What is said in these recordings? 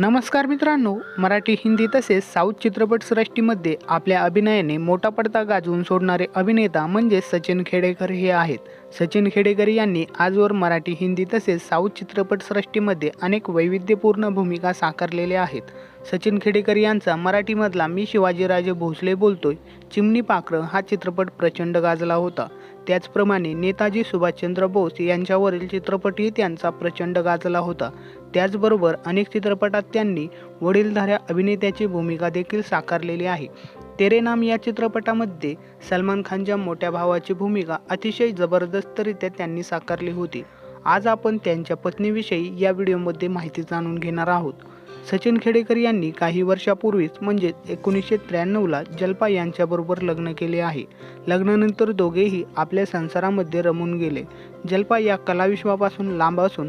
नमस्कार मित्रांनो मराठी हिंदी तसेच साऊथ चित्रपटसृष्टीमध्ये आपल्या अभिनयाने मोठा पडदा गाजवून सोडणारे अभिनेता म्हणजे सचिन खेडेकर हे आहेत. सचिन खेडेकर यांनी आजवर मराठी हिंदी तसेच साऊथ चित्रपटसृष्टीमध्ये अनेक वैविध्यपूर्ण भूमिका साकारलेल्या आहेत. सचिन खेडेकर यांचा मराठीमधला मी शिवाजीराजे भोसले बोलतोय चिमणी पाखरं हा चित्रपट प्रचंड गाजला होता. त्याचप्रमाणे नेताजी सुभाषचंद्र बोस यांच्यावरील चित्रपटही त्यांचा प्रचंड गाजला होता. त्याचबरोबर अनेक चित्रपटात त्यांनी वडीलधाऱ्या अभिनेत्याची भूमिका देखील साकारलेली आहे. तेरे नाम या चित्रपटामध्ये सलमान खानच्या मोठ्या भावाची भूमिका अतिशय जबरदस्तरित्या त्यांनी साकारली होती. आज आपण त्यांच्या पत्नीविषयी या व्हिडिओमध्ये माहिती जाणून घेणार आहोत. सचिन खेडेकर यांनी काही वर्षापूर्वीच म्हणजेच एकोणीसशे त्र्याण्णवला जल्पा यांच्याबरोबर लग्न केले आहे. लग्नानंतर दोघेही आपल्या संसारामध्ये रमून गेले. जल्पा या कलाविश्वापासून लांब असून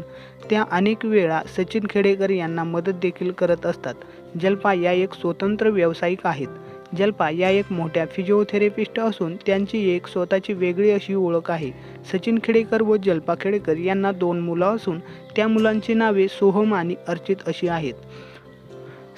त्या अनेक वेळा सचिन खेडेकर यांना मदत देखील करत असतात. जल्पा या एक स्वतंत्र व्यावसायिक आहेत. जल्पा या एक मोठ्या फिजिओथेरपिस्ट असून त्यांची एक स्वतःची वेगळी अशी ओळख आहे. सचिन खेडेकर व जल्पा खेडेकर यांना दोन मुलं असून त्या मुलांची नावे सोहम आणि अर्चित अशी आहेत.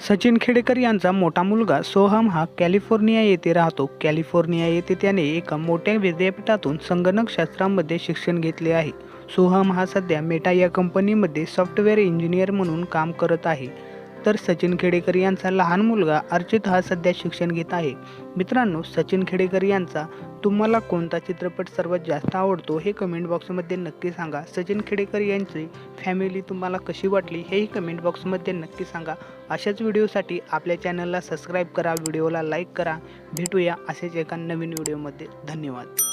सचिन खेडेकर यांचा मोठा मुलगा सोहम हा कॅलिफोर्निया येथे राहतो. कॅलिफोर्निया येथे त्याने एका मोठ्या विद्यापीठातून संगणकशास्त्रामध्ये शिक्षण घेतले आहे. सोहम हा सध्या मेटा या कंपनीमध्ये सॉफ्टवेअर इंजिनियर म्हणून काम करत आहे. तर सचिन खेडेकर यांचा लहान मुलगा अर्चित हा सध्या शिक्षण घेत आहे. मित्रांनो सचिन खेडेकर यांचा तुम्हाला कोणता चित्रपट सर्वात जास्त आवडतो हे कमेंट बॉक्समध्ये नक्की सांगा. सचिन खेडेकर यांची फॅमिली तुम्हाला कशी वाटली हेही कमेंट बॉक्समध्ये नक्की सांगा. अशाच व्हिडिओसाठी आपल्या चॅनलला सबस्क्राईब करा व्हिडिओला लाईक करा. भेटूया असेच एका नवीन व्हिडिओमध्ये धन्यवाद.